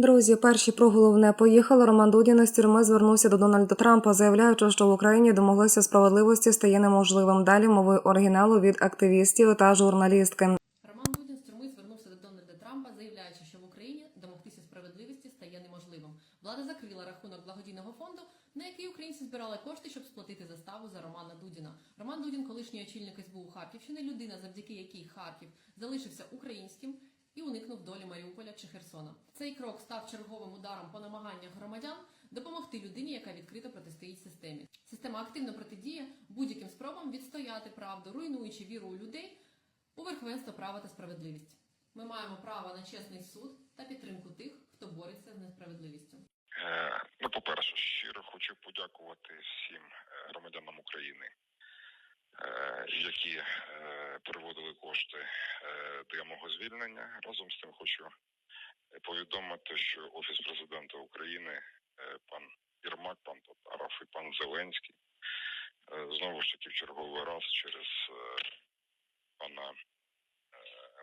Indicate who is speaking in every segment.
Speaker 1: Друзі, перші про головне поїхали. Роман Дудін з тюрми звернувся до Дональда Трампа, заявляючи, що в Україні домоглися справедливості стає неможливим. Далі мови оригіналу від активістів та журналістки.
Speaker 2: Роман Дудін з тюрми звернувся до Дональда Трампа, заявляючи, що в Україні домогтися справедливості стає неможливим. Влада закрила рахунок благодійного фонду, на який українці збирали кошти, щоб сплатити заставу за Романа Дудіна. Роман Дудін, колишній очільник СБУ Харківщини, людина, завдяки якій Харків залишився українським і уникнув чи Херсона. Цей крок став черговим ударом по намаганнях громадян допомогти людині, яка відкрито протистоїть системі. Система активно протидіє будь-яким спробам відстояти правду, руйнуючи віру у людей у верховенство права та справедливість. Ми маємо право на чесний суд та підтримку тих, хто бореться з несправедливістю.
Speaker 3: Е, Ну, по-перше, щиро хочу подякувати всім е, громадянам України, е, які е, переводили кошти для мого звільнення. Разом з тим хочу повідомити, що Офіс президента України, е, пан Єрмак, пан Татаров і пан Зеленський е, знову ж таки в черговий раз через е, пана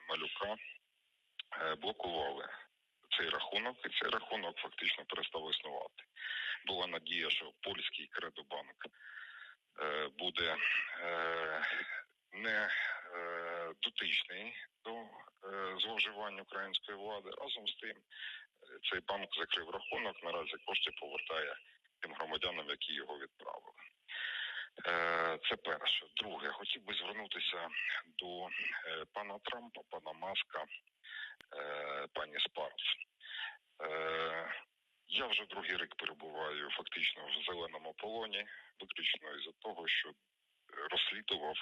Speaker 3: Малюка блокували цей рахунок, і цей рахунок фактично перестав існувати. Була надія, що польський кредобанк буде не дотичний до зловживань української влади. Разом з тим, е, цей банк закрив рахунок. Наразі кошти повертає тим громадянам, які його відправили. Е, Це перше. Друге, хотів би звернутися до е, пана Трампа, пана Маска, пані Спарц. Я вже другий рік перебуваю фактично в зеленому полоні, виключно із-за того, що розслідував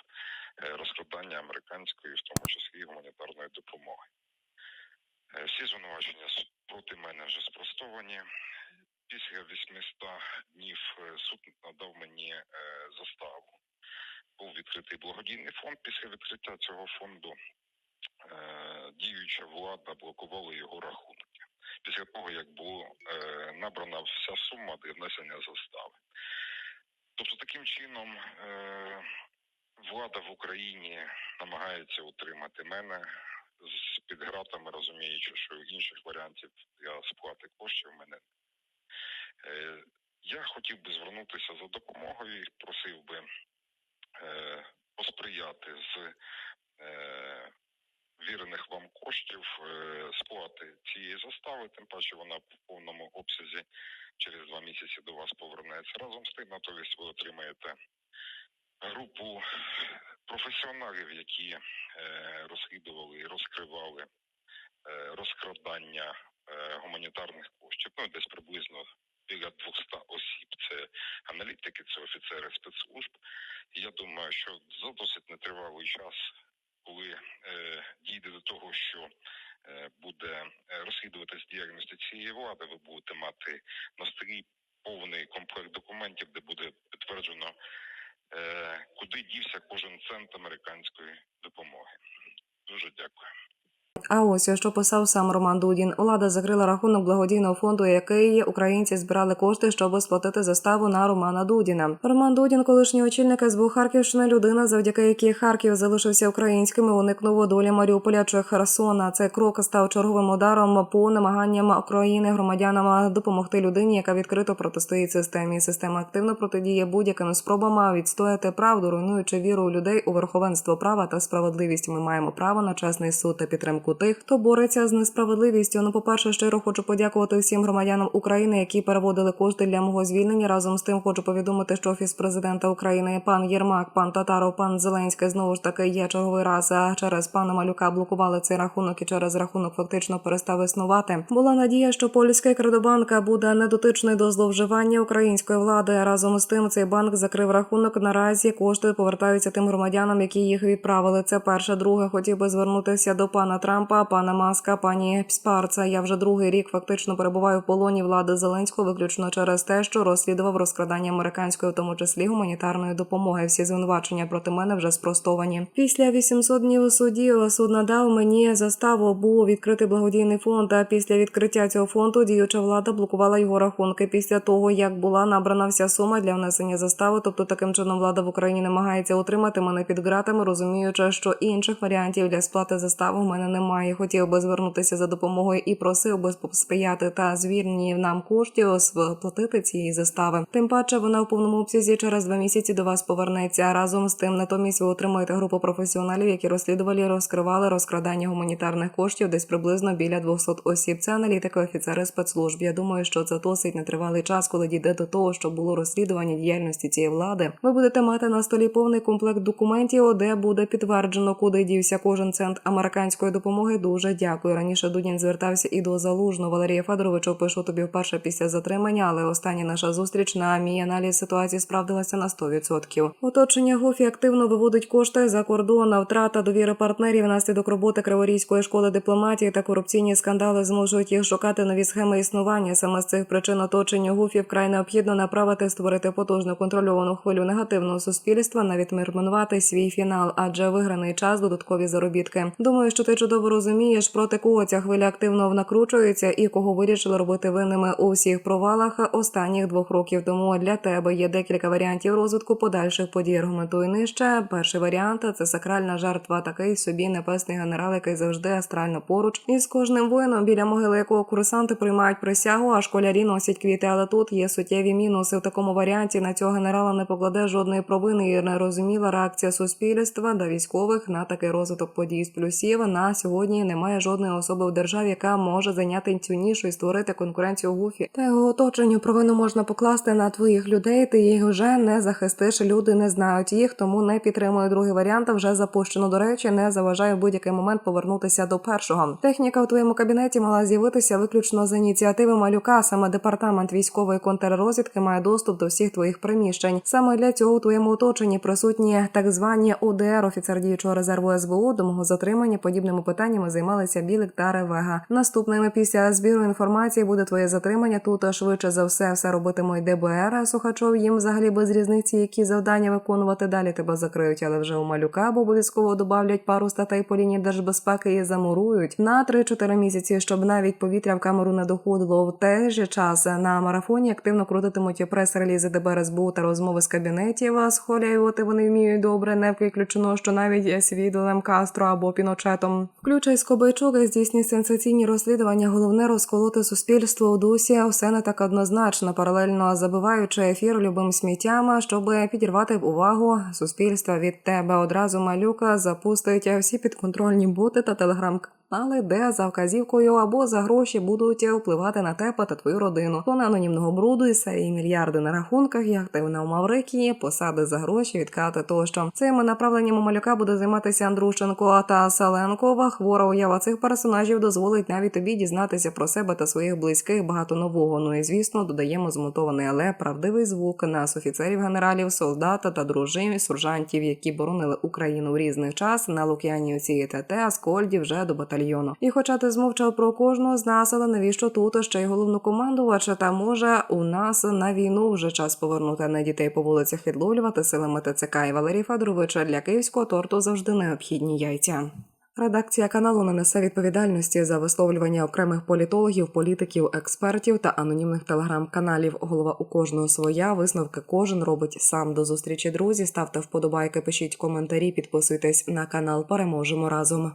Speaker 3: е, розкрадання американської, в тому числі гуманітарної допомоги. Е, Всі звинувачення проти мене вже спростовані. Після 800 днів е, суд надав мені заставу. Був відкритий благодійний фонд. Після відкриття цього фонду діюча влада блокувала його рахунки. Після того, як була е, набрана вся сума для внесення застави. Тобто таким чином е, влада в Україні намагається утримати мене з під гратами, розуміючи, що інших варіантів для сплати коштів в мене. Е, я хотів би звернутися за допомогою і просив би е, посприяти з е, вірених вам коштів е, сплати цієї застави, тим паче вона в повному обсязі через два місяці до вас повернеться. Разом з натомість ви отримаєте групу професіоналів, які е, розслідували і розкривали е, розкрадання е, гуманітарних коштів. Ну, десь приблизно біля 200 осіб. Це аналітики, це офіцери спецслужб. Я думаю, що за досить нетривалий час, коли дійде до того, що буде розслідуватись діяльність цієї влади, ви будете мати на столі повний комплект документів, де буде підтверджено, е, куди дівся кожен цент американської допомоги. Дуже дякую.
Speaker 1: А ось що писав сам Роман Дудін. Влада закрила рахунок благодійного фонду, який українці збирали кошти, щоб сплатити заставу на Романа Дудіна. Роман Дудін, колишній очільник СБУ Харківщини, людина, завдяки якій Харків залишився українським уникнув долі Маріуполя чи Херсона. Цей крок став черговим ударом по намаганням України громадянам допомогти людині, яка відкрито протистоїть системі. Система активно протидіє будь-яким спробам відстояти правду, руйнуючи віру людей у верховенство права та справедливість. Ми маємо право на чесний суд та підтримку тих, хто бореться з несправедливістю. Ну, по-перше, щиро хочу подякувати всім громадянам України, які переводили кошти для мого звільнення. Разом з тим хочу повідомити, що офіс президента України, пан Єрмак, пан Татаров, пан Зеленський знову ж таки є черговий раз а через пана Малюка блокували цей рахунок і через рахунок фактично перестав існувати. Була надія, що польський кредобанк буде недотичний до зловживання української влади. Разом з тим цей банк закрив рахунок. Наразі кошти повертаються тим громадянам, які їх відправили. Це перше. Друге, хотів би звернутися до пана Трампа, пана Маска, пані Спарца. Я вже другий рік фактично перебуваю в полоні влади Зеленського, виключно через те, що розслідував розкрадання американської, в тому числі гуманітарної допомоги. Всі звинувачення проти мене вже спростовані. Після 800 днів у суді суд надав мені заставу. Був відкритий благодійний фонд. А після відкриття цього фонду діюча влада блокувала його рахунки. Після того як була набрана вся сума для внесення застави, тобто таким чином влада в Україні намагається утримати мене під ґратами, розуміючи, що інших варіантів для сплати застави в мене немає. Немає. Хотів би звернутися за допомогою і просив би сприяти та звільнені нам коштів сплатити цієї застави. Тим паче вона в повному обсязі через два місяці до вас повернеться. Разом з тим, натомість ви отримуєте групу професіоналів, які розслідували і розкривали розкрадання гуманітарних коштів десь приблизно біля 200 осіб. Це аналітики, офіцери спецслужб. Я думаю, що це досить нетривалий час, коли дійде до того, що було розслідування діяльності цієї влади. Ви будете мати на столі повний комплект документів, де буде підтверджено, куди дівся кожен цент американської допомоги. Дуже дякую. Раніше Дудін звертався і до залужного Валерія Федоровича. Пишу тобі вперше після затримання, але остання наша зустріч на мій аналіз ситуації справдилася на 100%. Оточення Гофі активно виводить кошти за кордон. а Втрата довіри партнерів внаслідок роботи Криворізької школи дипломатії та корупційні скандали зможуть їх шукати нові схеми існування. Саме з цих причин оточення Гуфі вкрай необхідно направити створити потужну контрольовану хвилю негативного суспільства, навіть мірманувати свій фінал, адже виграний час додаткові заробітки. Думаю, що ти чудово розумієш, проти кого ця хвиля активно накручується і кого вирішили робити винними у всіх провалах останніх двох років. Тому для тебе є декілька варіантів розвитку подальших подій. Аргументую нижче. Перший варіант це сакральна жертва, такий собі небесний генерал, який завжди астрально поруч. І з кожним воїном, біля могили якого курсанти приймають присягу, а школярі носять квіти. Але тут є суттєві мінуси. В такому варіанті на цього генерала не покладе жодної провини і нерозуміла реакція суспільства та військових на такий розвиток подій з плюсів. На сьогодні немає жодної особи в державі, яка може зайняти цю нішу і створити конкуренцію гуфі. Та його оточенню провину можна покласти на твоїх людей. Ти їх вже не захистиш. Люди не знають їх, тому не підтримую другий варіант. Вже запущено. До речі, не заважає в будь-який момент повернутися до першого. Техніка в твоєму кабінеті мала з'явитися виключно за ініціативи малюка. Саме департамент військової контррозвідки має доступ до всіх твоїх приміщень. Саме для цього у твоєму оточенні присутні так звані ОДР, офіцер діючого резерву СБУ. До мого затримання подібними питаннями займалися Білик та Ревега. Наступними після збіру інформації буде твоє затримання. Тут швидше за все все робитимуть ДБР. Сухачов їм взагалі без різниці, які завдання виконувати. Далі тебе закриють, але вже у малюка, бо обов'язково добавлять пару статей по лінії держбезпеки і замурують на 3-4 місяці, щоб навіть повітря в камеру не доходило. В той же час на марафоні активно крутитимуть прес-релізи ДБР СБУ та розмови з кабінетів. А схвалювати вони вміють добре, не виключено, що навіть з Фіделем Кастро або Піночетом. Включай Скобайчук і здійснює сенсаційні розслідування. Головне розколоти суспільство у дусі. Все не так однозначно, паралельно забиваючи ефір любим сміттям, щоб підірвати увагу суспільства від тебе. Одразу малюка запустить всі підконтрольні боти та телеграм. Але де за вказівкою або за гроші будуть впливати на тебе та твою родину. Тона анонімного бруду і серії мільярди на рахунках, яхти на у Маврикії, посади за гроші, відкати тощо. Цими направленнями малюка буде займатися Андрушенко та Саленкова. Хвора уява цих персонажів дозволить навіть тобі дізнатися про себе та своїх близьких багато нового. Ну і звісно, додаємо змонтований, але правдивий звук нас офіцерів, генералів, солдата та дружин, сержантів, які боронили Україну в різний час на Лук'янівці ТТ, Аскольді вже до батальйону. І хоча ти змовчав про кожного з нас, але навіщо тут ще й головнокомандувача? Та може у нас на війну вже час повернути а не дітей по вулицях відловлювати силами ТЦК і Валерій Федоровича для київського торту завжди необхідні яйця. Редакція каналу не несе відповідальності за висловлювання окремих політологів, політиків, експертів та анонімних телеграм-каналів. Голова у кожного своя. Висновки кожен робить сам. До зустрічі, друзі. Ставте вподобайки, пишіть коментарі, підписуйтесь на канал. Переможемо разом.